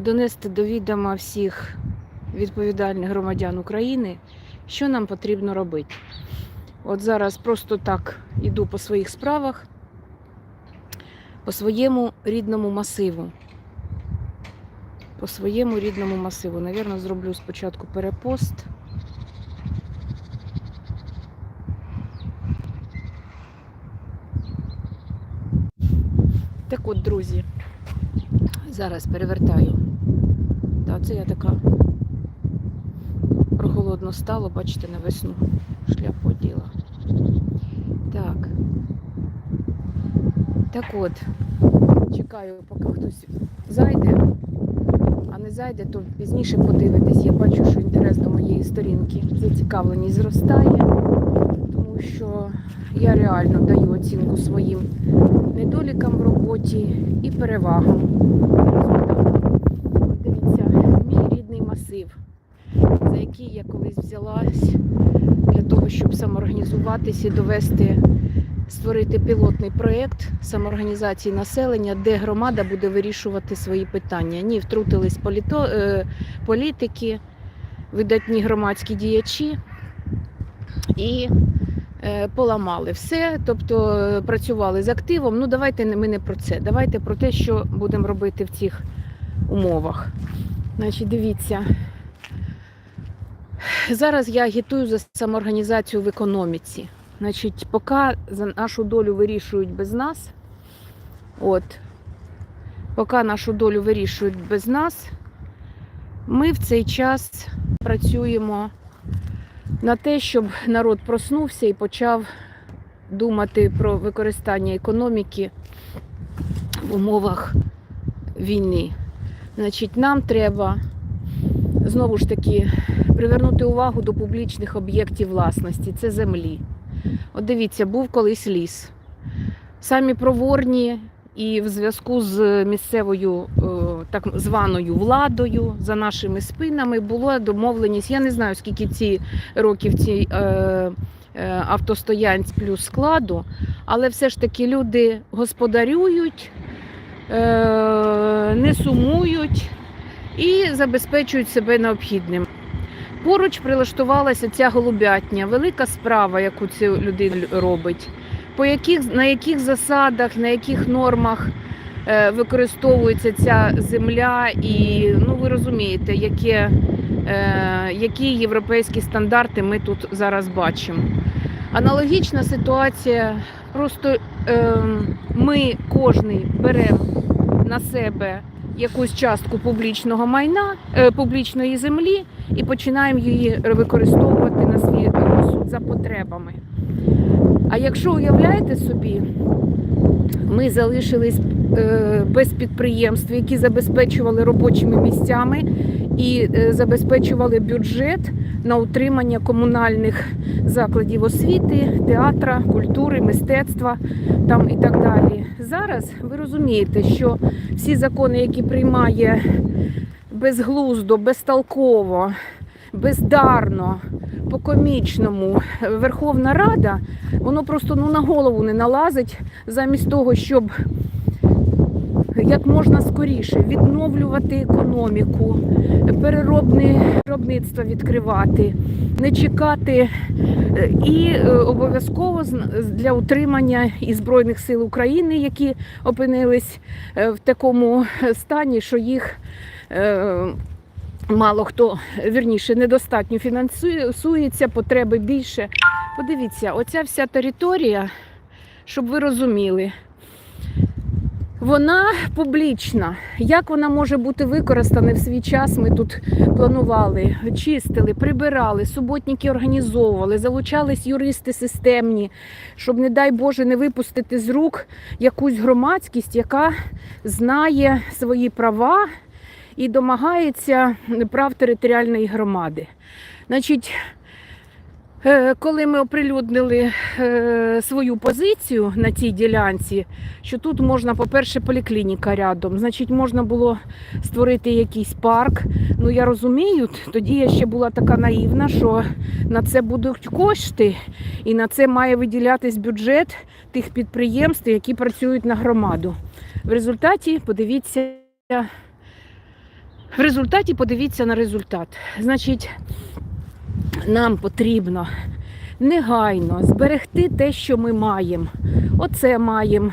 донести до відома всіх відповідальних громадян України, що нам потрібно робити. От зараз просто так іду по своїх справах, по своєму рідному масиву. По своєму рідному масиву. Навірно, зроблю спочатку перепост. Так от, друзі, зараз перевертаю. Та, це я така прохолодно стало, бачите, на весну шляпу оділа. Так. Так от, чекаю, поки хтось зайде, а не зайде, то пізніше подивитись. Я бачу, що інтерес до моєї сторінки зацікавленість зростає, що я реально даю оцінку своїм недолікам в роботі і перевагам. Дивіться, мій рідний масив, за який я колись взялась для того, щоб самоорганізуватись і довести, створити пілотний проєкт самоорганізації населення, де громада буде вирішувати свої питання. Ні, втрутились політо, е, політики, видатні громадські діячі і поламали все, тобто е, працювали з активом. Ну давайте ми не про це. Давайте про те, що будемо робити в цих умовах. Значить, дивіться. Зараз я агітую за самоорганізацію в економіці. Значить, поки за нашу долю вирішують без нас, от, поки нашу долю вирішують без нас, ми в цей час працюємо на те, щоб народ проснувся і почав думати про використання економіки в умовах війни. Значить, нам треба знову ж таки привернути увагу до публічних об'єктів власності. Це землі. От дивіться, був колись ліс. Самі проворні і в зв'язку з місцевою е, так званою владою за нашими спинами була домовленість. Я не знаю, скільки ці років цій е, е, автостоянць плюс складу, але все ж таки люди господарюють, не сумують і забезпечують себе необхідним. Поруч прилаштувалася ця голубятня, велика справа, яку ця людина робить. По яких, на яких засадах, на яких нормах е, використовується ця земля, і ну ви розумієте, яке, е, які європейські стандарти ми тут зараз бачимо. Аналогічна ситуація. Просто е, ми кожний беремо на себе якусь частку публічного майна, е, публічної землі і починаємо її використовувати на свій розсуд за потребами. А якщо уявляєте собі, ми залишились е, без підприємств, які забезпечували робочими місцями і е, забезпечували бюджет на утримання комунальних закладів освіти, театра, культури, мистецтва там і так далі. Зараз ви розумієте, що всі закони, які приймає безглуздо, безтолково, бездарно, по-комічному. Верховна Рада, воно просто ну, на голову не налазить замість того, щоб як можна скоріше відновлювати економіку, переробне виробництво відкривати, не чекати. І е, обов'язково для утримання і Збройних сил України, які опинились е, в такому стані, що їх е, мало хто, вірніше, недостатньо фінансується, потреби більше. Подивіться, оця вся територія, щоб ви розуміли, вона публічна. Як вона може бути використана в свій час? Ми тут планували, чистили, прибирали, суботники організовували, залучались юристи системні, щоб, не дай Боже, не випустити з рук якусь громадськість, яка знає свої права і домагається прав територіальної громади. Значить, Е, Коли ми оприлюднили е, свою позицію на цій ділянці, що тут можна, по-перше, поліклініка рядом, значить, можна було створити якийсь парк. Ну я розумію, тоді я ще була така наївна, що на це будуть кошти, і на це має виділятись бюджет тих підприємств, які працюють на громаду. В результаті, подивіться, В результаті подивіться на результат. Значить, нам потрібно негайно зберегти те, що ми маємо. Оце маємо.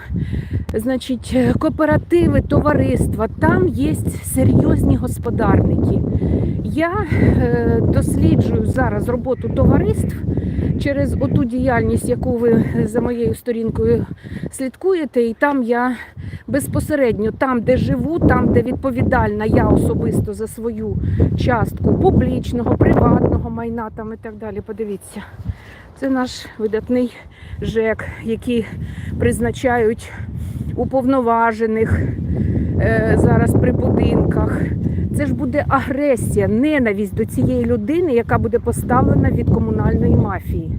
Значить, кооперативи, товариства, там є серйозні господарники. Я е, досліджую зараз роботу товариств через оту діяльність, яку ви за моєю сторінкою слідкуєте, і там я безпосередньо там, де живу, там, де відповідальна я особисто за свою частку публічного, приватного майна там і так далі. Подивіться, це наш видатний ЖЕК, який призначають уповноважених е, зараз при будинках. Це ж буде агресія, ненависть до цієї людини, яка буде поставлена від комунальної мафії.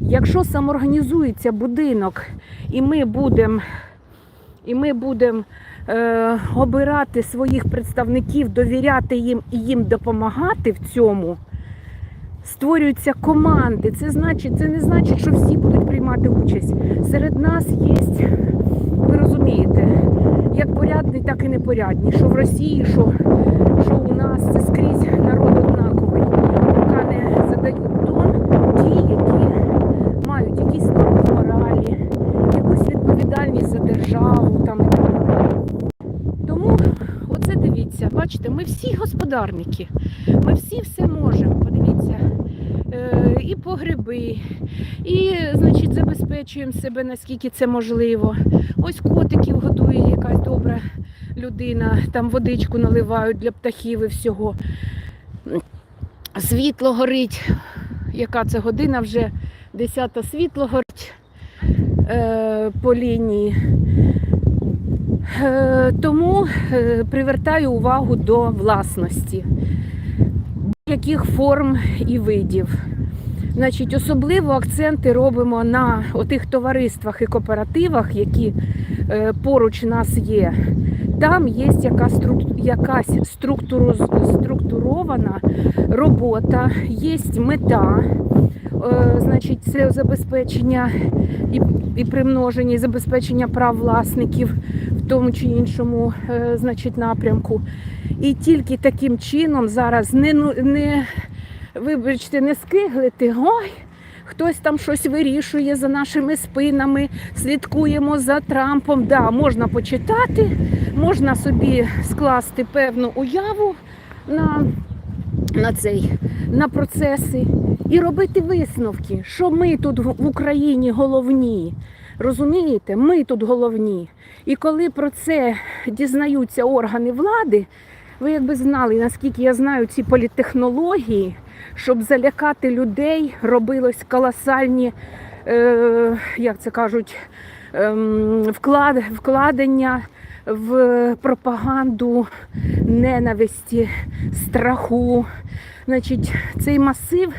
Якщо самоорганізується будинок, і ми будемо і ми будемо е, обирати своїх представників, довіряти їм і їм допомагати в цьому. Створюються команди. Це значить, це не значить, що всі будуть приймати участь. Серед нас є, ви розумієте, як порядні, так і непорядні. Що в Росії, що, що у нас це скрізь народ однаковий. Поки не задають тон ті, які мають якісь норми моралі, якусь відповідальність за державу там і так далі. Тому оце дивіться, ми всі господарники, ми всі все можемо. Подивіться, е, і погреби, і значить, забезпечуємо себе наскільки це можливо. Ось котиків годує якась добра людина, там водичку наливають для птахів і всього. Світло горить. Яка це година вже 10 світло горить е, по лінії. Е, тому е, привертаю увагу до власності яких форм і видів. Значить, особливо акценти робимо на отих товариствах і кооперативах, які е, поруч нас є. Там є якась структурована робота, є мета, значить, це забезпечення і, примноження, і забезпечення прав власників тому чи іншому е, значить, напрямку. І тільки таким чином зараз не, ну- не вибачте, не скиглити, ой, хтось там щось вирішує за нашими спинами, слідкуємо за Трампом. Да, можна почитати, можна собі скласти певну уяву на, на цей, на процеси і робити висновки, що ми тут в в Україні головні. Розумієте, ми тут головні. І коли про це дізнаються органи влади, ви якби знали, наскільки я знаю ці політтехнології, щоб залякати людей, робилось колосальні, е, як це кажуть, ем, вклад, вкладення в пропаганду ненависті, страху. Значить, цей масив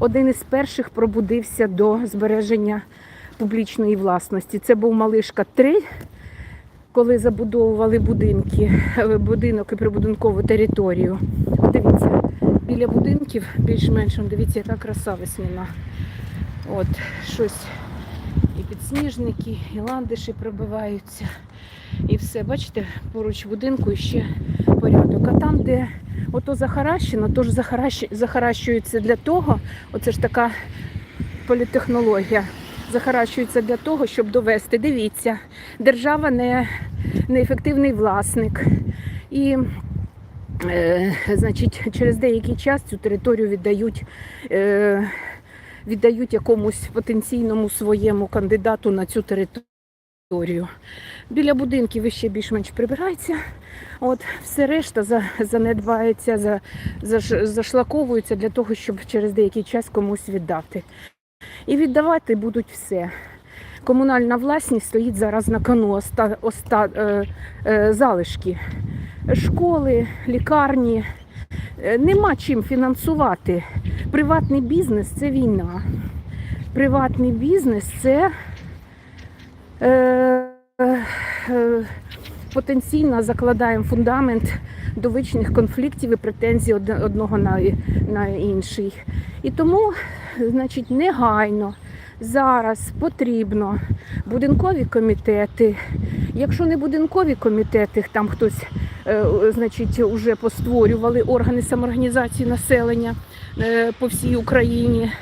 один із перших пробудився до збереження публічної власності. Це був Малишка 3, коли забудовували будинки, е, будинок і прибудинкову територію. Дивіться, біля будинків більш-менш, дивіться, яка краса весняна. От, щось і підсніжники, і ландиші пробиваються. І все, бачите, поруч будинку ще порядок. А там, де ото захаращено, то ж захаращується для того, оце ж така політехнологія. Захаращується для того, щоб довести. Дивіться, держава не, неефективний власник. І е, значить, через деякий час цю територію віддають, е, віддають якомусь потенційному своєму кандидату на цю територію. Біля будинків ще більш-менш прибирається. От, все решта занедбається, зашлаковується для того, щоб через деякий час комусь віддати. І віддавати будуть все. Комунальна власність стоїть зараз на кону оста, оста, е, е, залишки. Школи, лікарні. Е, Нема чим фінансувати. Приватний бізнес це війна. Приватний бізнес це е, е, потенційно закладаємо фундамент до вічних конфліктів і претензій одного на, інший. І тому, значить, негайно зараз потрібно будинкові комітети. Якщо не будинкові комітети, там хтось е, значить, вже постворювали органи самоорганізації населення е, по всій Україні.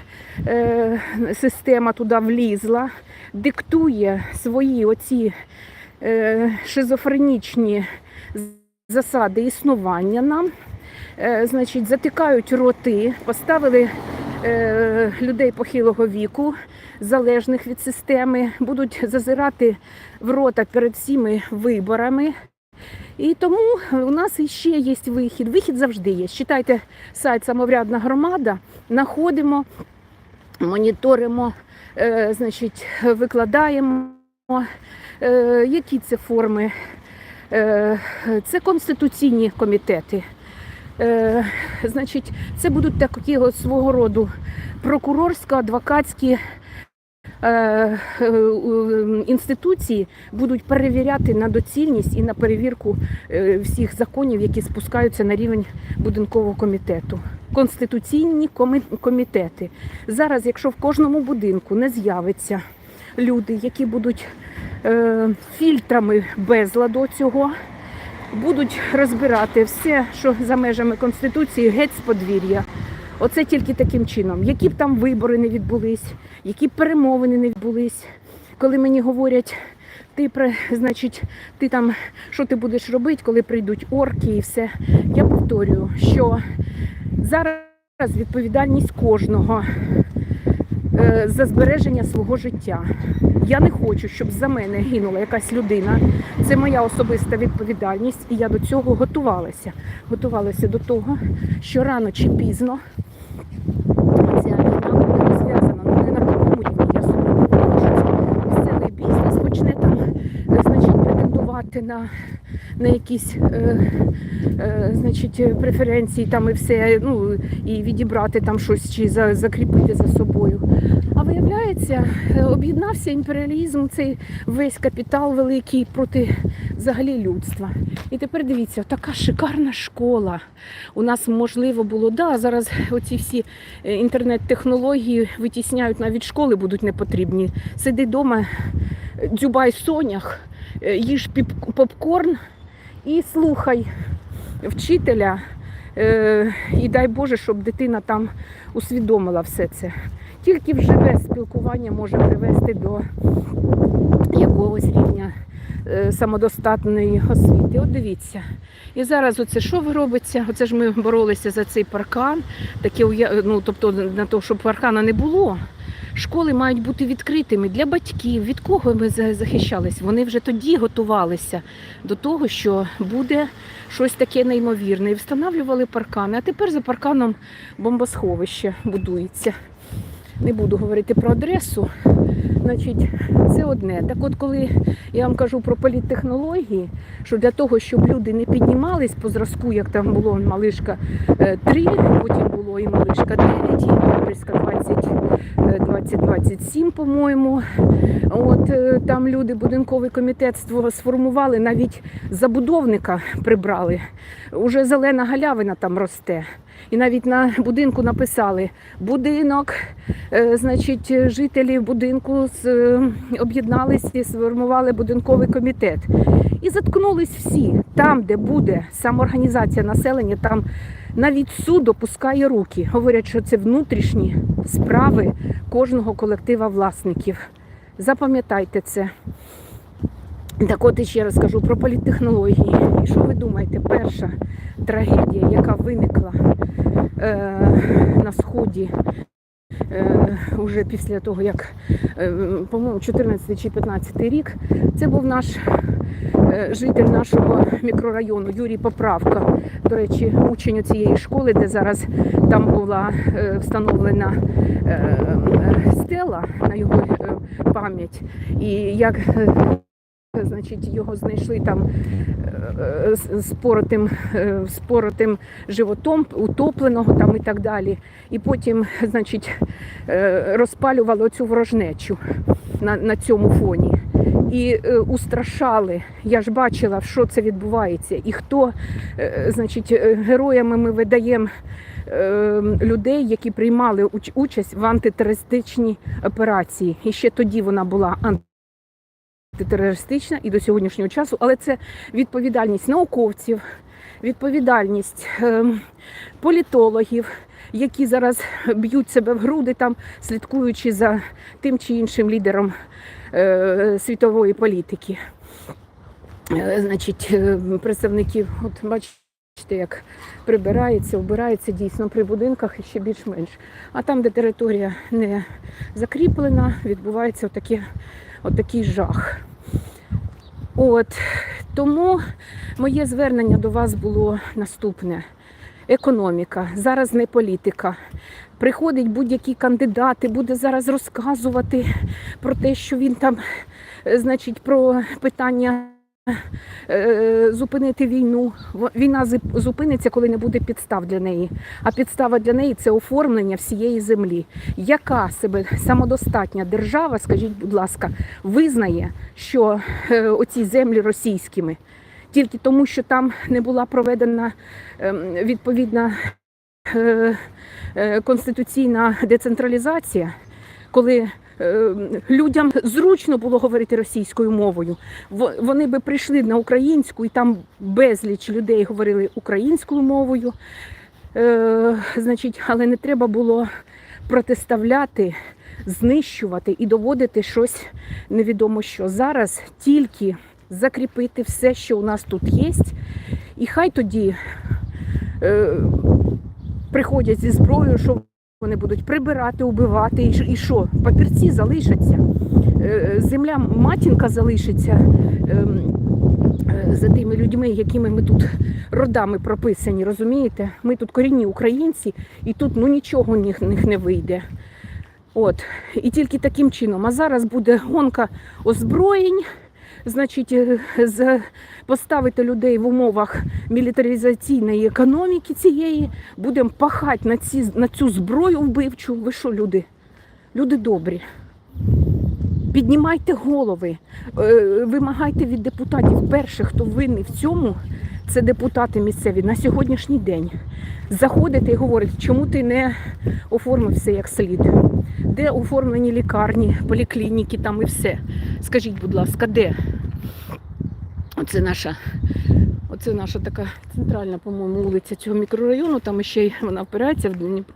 Е, Система туди влізла, диктує свої оці шизофренічні засади існування нам. Е, Значить, затикають роти, поставили е, людей похилого віку, залежних від системи, будуть зазирати в рота перед всіми виборами. І тому у нас іще є вихід. Вихід завжди є. Читайте сайт Самоврядна громада, знаходимо, моніторимо, е, значить, викладаємо, е, які це форми. Е, Це конституційні комітети. Е, Значить, це будуть такі свого роду прокурорсько-адвокатські е, е, е, інституції будуть перевіряти на доцільність і на перевірку е, всіх законів, які спускаються на рівень будинкового комітету. Конституційні комітети. Зараз, якщо в кожному будинку не з'явиться люди, які будуть е, фільтрами безладу цього, будуть розбирати все, що за межами Конституції, геть з подвір'я. Оце тільки таким чином. Які б там вибори не відбулись, які б перемовини не відбулись, коли мені говорять, ти значить, ти там що ти будеш робити, коли прийдуть орки і все. Я повторюю, що зараз відповідальність кожного е, за збереження свого життя. Я не хочу, щоб за мене гинула якась людина. Це моя особиста відповідальність, і я до цього готувалася. Готувалася до того, що рано чи пізно ця війна буде розв'язана. Ну не на такому рівні. Я собі говорю, бізнес почне там, е, значить, претендувати на, на якісь е, е, значить, преференції там і все, ну і відібрати там щось чи за, закріпити за собою. А виявляється, е, об'єднався імперіалізм, цей весь капітал великий проти взагалі людства. І тепер дивіться, така шикарна школа. У нас можливо було, да, зараз оці всі е, інтернет-технології витісняють навіть школи будуть не потрібні. Сиди вдома, дзюбай сонях, е, їж попкорн і слухай вчителя. Е, І дай Боже, щоб дитина там усвідомила все це. Тільки вживе спілкування може привести до якогось рівня е, самодостатної освіти. От дивіться. І зараз оце що робиться? Оце ж ми боролися за цей паркан, таке ну, тобто на те, щоб паркана не було. Школи мають бути відкритими для батьків. Від кого ми за- захищались? Вони вже тоді готувалися до того, що буде щось таке неймовірне. І встановлювали паркани. А тепер за парканом бомбосховище будується. Не буду говорити про адресу. Значить, це одне. Так от, коли я вам кажу про політтехнології, що для того, щоб люди не піднімались по зразку, як там було малишка 3, потім було і малишка 9, і малишка 20, е, 2027, по-моєму. От е, там люди, будинковий комітет сформували, навіть забудовника прибрали. Уже зелена галявина там росте. І навіть на будинку написали будинок, е, значить, жителі будинку е, об'єднались і сформували будинковий комітет. І заткнулись всі. Там, де буде самоорганізація населення, там навіть суд опускає руки. Говорять, що це внутрішні справи кожного колектива власників. Запам'ятайте це. Так от іще раз кажу про політтехнології. І що ви думаєте, перша трагедія, яка виникла е, на сході е, уже після того, як, е, по-моєму, 14 чи 15 рік, це був наш е, житель нашого мікрорайону Юрій Поправка. До речі, учень цієї школи, де зараз там була е, встановлена е, е, стела на його е, пам'ять. І як е, Значить, його знайшли там е, з з поротим, е, з поротим животом, утопленого там і так далі. І потім, значить, е, розпалювали цю ворожнечу на, на цьому фоні. І е, устрашали. Я ж бачила, що це відбувається, і хто, е, значить, е, героями ми видаємо е, людей, які приймали уч- участь в антитерористичній операції. І ще тоді вона була терористична і до сьогоднішнього часу, але це відповідальність науковців, відповідальність ем, політологів, які зараз б'ють себе в груди, там слідкуючи за тим чи іншим лідером е, світової політики. Е, Значить, е, представників, от бачите, як прибирається, обирається дійсно при будинках і ще більш-менш. А там, де територія не закріплена, відбувається отаке, отакий жах. От тому моє звернення до вас було наступне: економіка, зараз не політика. Приходить будь-який кандидат і буде зараз розказувати про те, що він там, е, значить, про питання зупинити війну. Війна зупиниться, коли не буде підстав для неї. А підстава для неї це оформлення всієї землі. Яка себе самодостатня держава, скажіть, будь ласка, визнає, що е, оці землі російськими? Тільки тому, що там не була проведена ем, відповідна е, е, конституційна децентралізація, коли е, людям зручно було говорити російською мовою. Вони би прийшли на українську, і там безліч людей говорили українською мовою. Е, значить, але не треба було протиставляти, знищувати і доводити щось невідомо що. Зараз тільки закріпити все, що у нас тут є, і хай тоді е, приходять зі зброєю, що вони будуть прибирати, убивати, і, що? Папірці залишаться, е, земля матінка залишиться ем, е, за тими людьми, якими ми тут родами прописані, розумієте? Ми тут корінні українці, і тут ну нічого в них не вийде. От. І тільки таким чином. А зараз буде гонка озброєнь, значить, е, поставити людей в умовах мілітаризаційної економіки цієї, будемо пахати на, ці, на цю зброю вбивчу. Ви що, люди? Люди добрі. Піднімайте голови, е, вимагайте від депутатів. Перше, хто винний в цьому, це депутати місцеві на сьогоднішній день. Заходите і говорите, чому ти не оформив все як слід? Де оформлені лікарні, поліклініки там і все? Скажіть, будь ласка, де? Оце наша, оце наша така центральна, по-моєму, вулиця цього мікрорайону, там ще й вона впирається в Дніпро.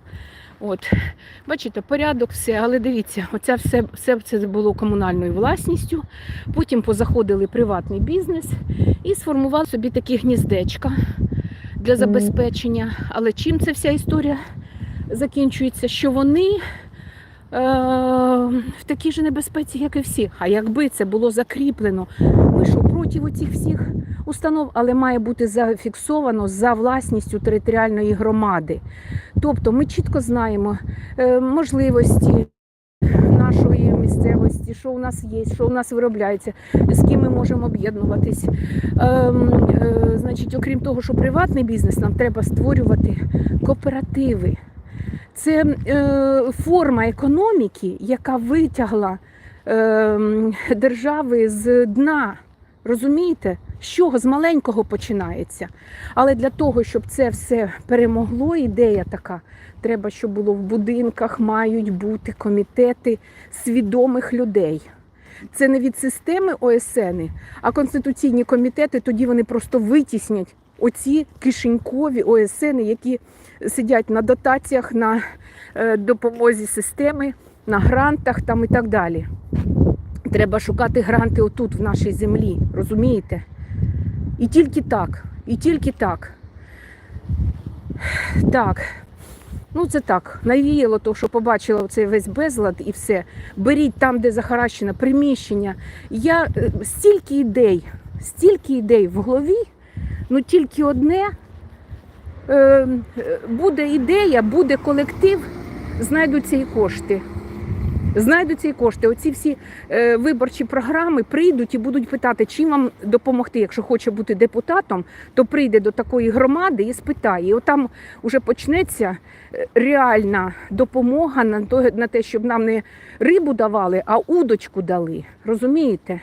От, бачите, порядок, все, але дивіться, оця все, все це було комунальною власністю. Потім позаходили приватний бізнес і сформували собі такі гніздечка для забезпечення. Але чим ця вся історія закінчується? Що вони в такій же небезпеці, як і всі. А якби це було закріплено, ми що проти оцих всіх установ, але має бути зафіксовано за власністю територіальної громади. Тобто ми чітко знаємо е, можливості нашої місцевості, що у нас є, що у нас виробляється, з ким ми можемо об'єднуватись. Ем, е, значить, окрім того, що приватний бізнес, нам треба створювати кооперативи. Це е, форма економіки, яка витягла е, держави з дна. Розумієте, з чого з маленького починається. Але для того, щоб це все перемогло, ідея така, треба, щоб було в будинках, мають бути комітети свідомих людей. Це не від системи ОСН, а конституційні комітети, тоді вони просто витіснять оці кишенькові ОСН, які сидять на дотаціях, на е, допомозі системи, на грантах там і так далі. Треба шукати гранти отут, в нашій землі, розумієте? І тільки так, і тільки так. Так. Ну, це так. Навіяло то, що побачила оцей весь безлад і все. Беріть там, де захаращено приміщення. Я е, стільки ідей, стільки ідей в голові, ну тільки одне. Е, буде ідея, буде колектив, знайдуться і кошти. Знайдуться і кошти. Оці всі е, виборчі програми прийдуть і будуть питати, чим вам допомогти. Якщо хоче бути депутатом, то прийде до такої громади і спитає. І отам вже почнеться е, реальна допомога на те, щоб нам не рибу давали, а удочку дали. Розумієте?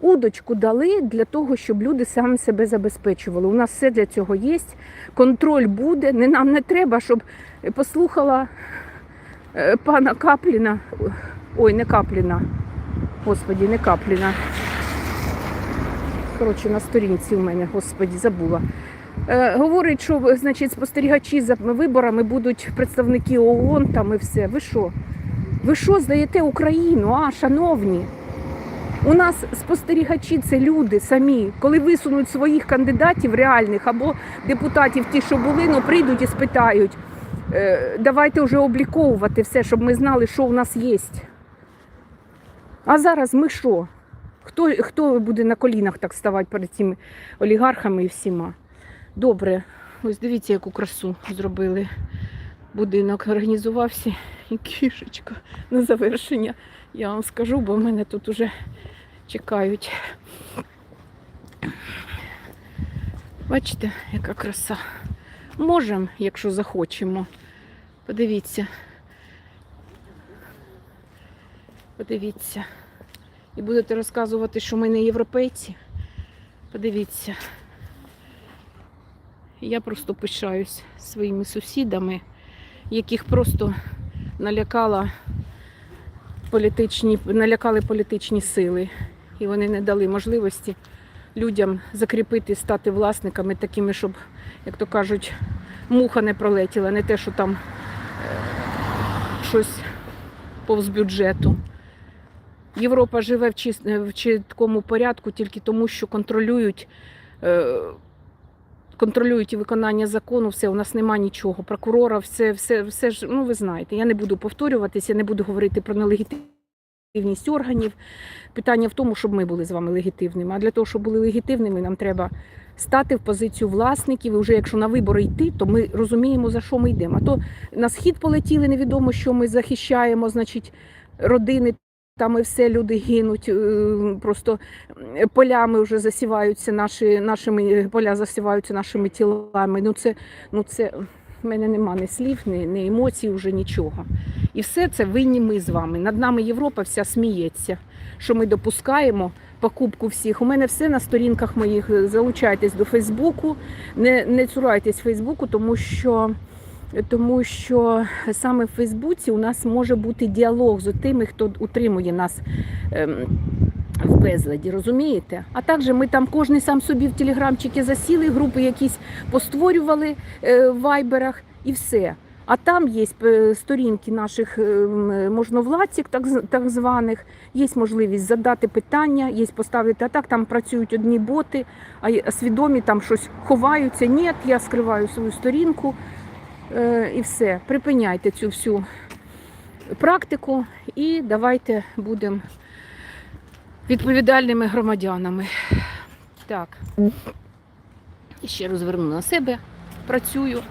Удочку дали для того, щоб люди самі себе забезпечували. У нас все для цього є. Контроль буде. Нам не треба, щоб послухала е, пана Капліна. Ой, не Капліна. Господі, не каплі на. Коротше, на сторінці у мене, господі, забула. Е, говорить, що значить, спостерігачі за виборами будуть представники ООН там і все. Ви що? Ви що здаєте Україну, а, шановні? У нас спостерігачі це люди самі. Коли висунуть своїх кандидатів реальних або депутатів, ті, що були, ну прийдуть і спитають. Е, давайте вже обліковувати все, щоб ми знали, що у нас є. А зараз ми що? Хто, хто буде на колінах так ставати перед цими олігархами і всіма? Добре, ось дивіться, яку красу зробили. Будинок організувався і кішечка на завершення. Я вам скажу, бо мене тут уже чекають. Бачите, яка краса. Можемо, якщо захочемо. Подивіться. Подивіться. І будете розказувати, що ми не європейці. Подивіться. Я просто пишаюсь своїми сусідами, яких просто налякала політичні, налякали політичні сили. І вони не дали можливості людям закріпити, стати власниками такими, щоб, як то кажуть, муха не пролетіла, не те, що там е, щось повз бюджету. Європа живе в, чіткому порядку тільки тому, що контролюють, е, контролюють і виконання закону, все, у нас нема нічого. Прокурора, все, все, все ж, ну ви знаєте, я не буду повторюватися, не буду говорити про нелегітимність органів. Питання в тому, щоб ми були з вами легітимними. А для того, щоб були легітимними, нам треба стати в позицію власників. І вже якщо на вибори йти, то ми розуміємо, за що ми йдемо. А то на схід полетіли, невідомо, що ми захищаємо, значить, родини. Там і все люди гинуть, е, просто е, полями вже засіваються наші, нашими поля засіваються нашими тілами. Ну це, ну це в мене нема ні слів, ні, ні емоцій, вже нічого. І все це винні ми з вами. Над нами Європа вся сміється, що ми допускаємо покупку всіх. У мене все на сторінках моїх. Залучайтесь до Фейсбуку, не, не цурайтесь Фейсбуку, тому що. Тому що саме в Фейсбуці у нас може бути діалог з тими, хто утримує нас ем, в безладі, розумієте? А також ми там кожен сам собі в телеграмчики засіли, групи якісь постворювали е, в вайберах і все. А там є е, сторінки наших ем, можновладців, так, так званих, є можливість задати питання, є поставити. А так там працюють одні боти, а свідомі там щось ховаються. Ні, я скриваю свою сторінку. Е, і все. Припиняйте цю всю практику і давайте будемо відповідальними громадянами. Так. І ще розверну на себе, працюю,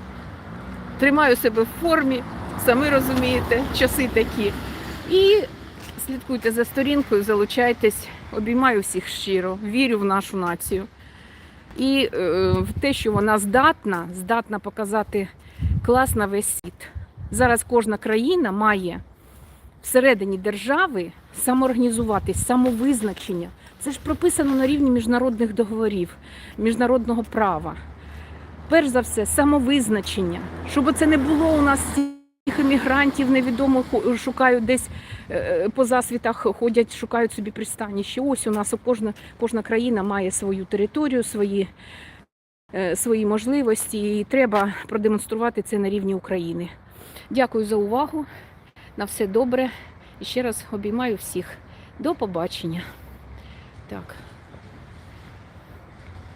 тримаю себе в формі, самі розумієте, часи такі. І слідкуйте за сторінкою, залучайтесь, обіймаю всіх щиро, вірю в нашу націю. І е, в те, що вона здатна, здатна показати клас на весь світ. Зараз кожна країна має всередині держави самоорганізуватись, самовизначення. Це ж прописано на рівні міжнародних договорів, міжнародного права. Перш за все, самовизначення, щоб це не було у нас цих емігрантів, невідомо шукають десь е, по засвітах ходять, шукають собі пристаніще. Ось у нас кожна, кожна країна має свою територію, свої е, свої можливості, і треба продемонструвати це на рівні України. Дякую за увагу. На все добре. І ще раз обіймаю всіх. До побачення. Так.